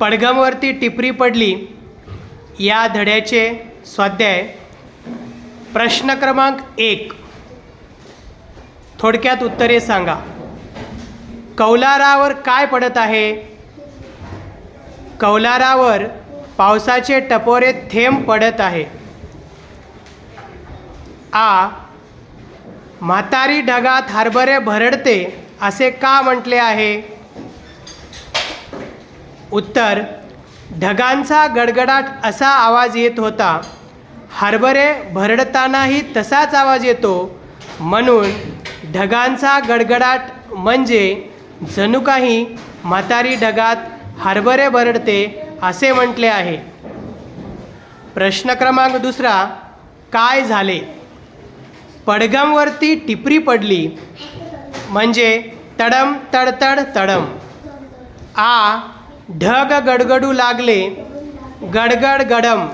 पडघमवरती टिपरी पडली या धड्याचे स्वाध्याय. प्रश्न क्रमांक एक. थोडक्यात उत्तरे सांगा. कौलारावर काय पडत आहे? कौलारावर पावसाचे टपोरे थेंब पडत आहे. आ. म्हातारी ढगात हरभरे भरडते असे का म्हटले आहे? उत्तर ढगांचा गडगडाट असा आवाज येत होता. हरभरे भरडतानाही तसाच आवाज येतो. म्हणून ढगांचा गडगडाट म्हणजे जणू काही म्हातारी ढगात हरभरे भरडते असे म्हटले आहे. प्रश्न क्रमांक दुसरा काय झाले? पडगमवरती टिपरी पडली. म्हणजे तडम तडतड तडम. आ ढग गडगडू लागले गडगड गडम.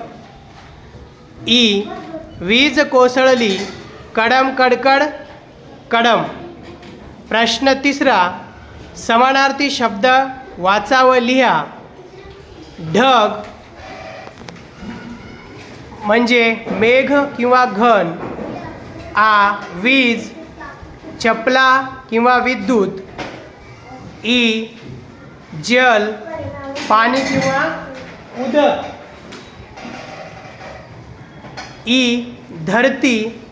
ई वीज कोसळली कडम कडकड कडम. प्रश्न तिसरा समानार्थी शब्द वाचा व लिहा. ढग म्हणजे मेघ किंवा घन. आ वीज चपला किंवा विद्युत. ई जल पाणी किंवा उदक. ई धरती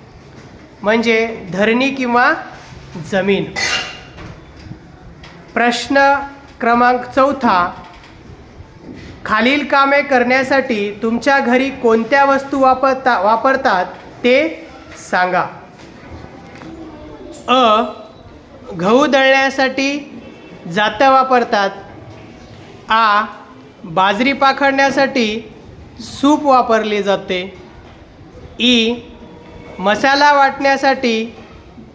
म्हणजे धरणी किंवा जमीन. प्रश्न क्रमांक चौथा. खालील कामे करण्यासाठी तुमच्या घरी कोणत्या वस्तू वापरता वापरतात ते सांगा. अ गहू दळण्यासाठी जातं वापरतात. आ बाजरी पाखडण्यासाठी सूप वापरली जाते. ई मसाला वाटण्यासाठी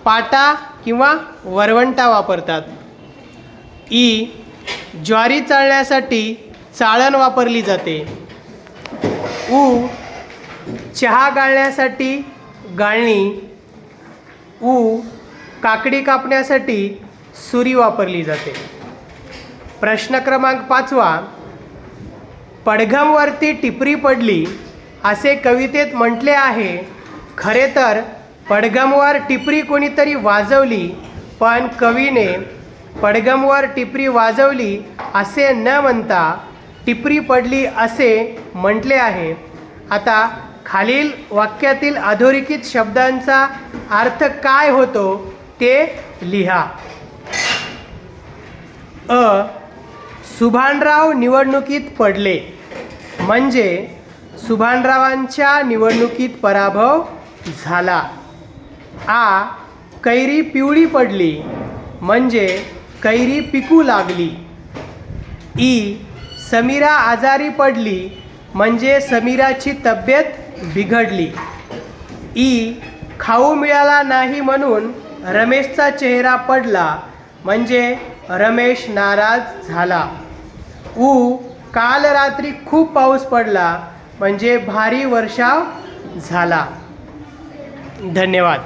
पाटा किंवा वरवंटा वापरतात. ई ज्वारी चाळण्यासाठी चाळण वापरली जाते. ऊ चहा गाळण्यासाठी गाळणी. ऊ काकडी कापण्यासाठी सुरी वापरली जाते. प्रश्न क्रमांक पाचवा. पडघमवरती टिपरी पडली असे कवितेत म्हटले आहे. खरे तर पडघमवर टिपरी कोणीतरी वाजवली पण कवीने पडघमवर टिपरी वाजवली असे न म्हणता टिपरी पडली असे म्हटले आहे. आता खालील वाक्यातील अधोरेखित शब्दांचा अर्थ काय होतो ते लिहा. अ सुभानराव निवडणुकीत पडले. म्हणजे सुभानरावांच्या निवडणुकीत पराभव झाला. आ कैरी पिवळी पडली. म्हणजे कैरी पिकू लागली. ई समीरा आजारी पडली. म्हणजे समीराची तब्येत बिघडली. ई खाऊ मिळाला नाही म्हणून रमेशचा चेहरा पडला. म्हणजे रमेश नाराज झाला. ऊ काल रात्री खूप पाऊस पडला म्हणजे भारी वर्षाव झाला. धन्यवाद.